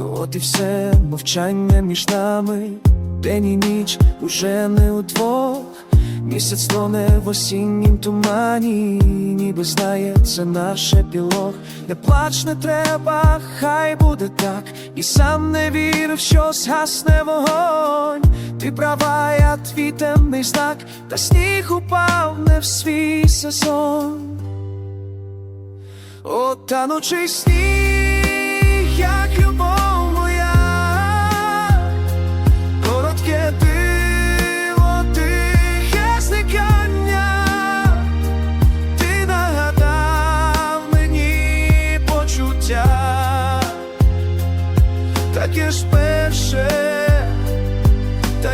От і все мовчання між нами, день і ніч уже не удвох. Місяць тоне в осіннім тумані, ніби знає, це наш епілог. Не плач, не треба, хай буде так. І сам не вірив, що згасне вогонь. Ти права, я твій темний знак, та сніг упав не в свій сезон. О, танучий сніг, як любов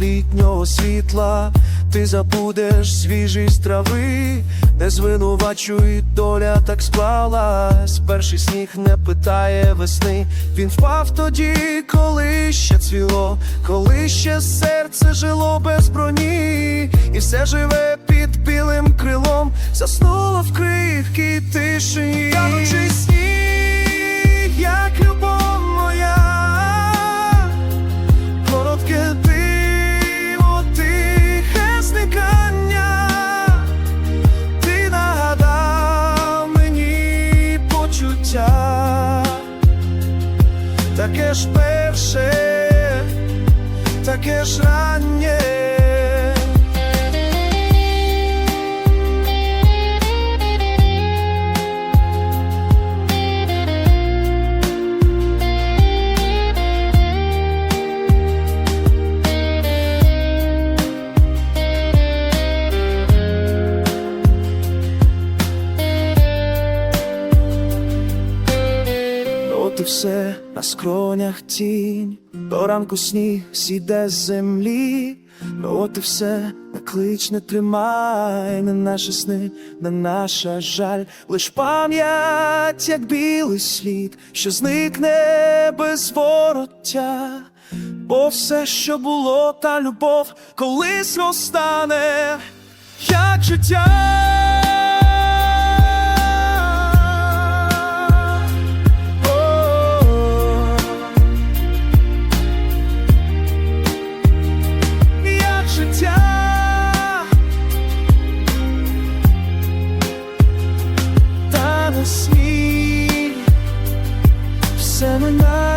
Літнього світла, ти забудеш свіжість трави, не звинувачуй, доля так склалась. Перший сніг не питає весни. Він впав тоді, коли ще цвіло, коли ще серце жило без броні, і все живе під білим крилом, заснуло в крихкій тишині. Танучий сніг, як любов таке ж перше, таке ж раннє. І все на скронях тінь, до ранку сніг сіде з землі, Ну от і все, не клич, не тримай, не наші сни, не наша жаль, лиш пам'ять, як білий слід, що зникне без вороття, бо все, що було, та любов колись розтане, як життя. just me. Seven nights.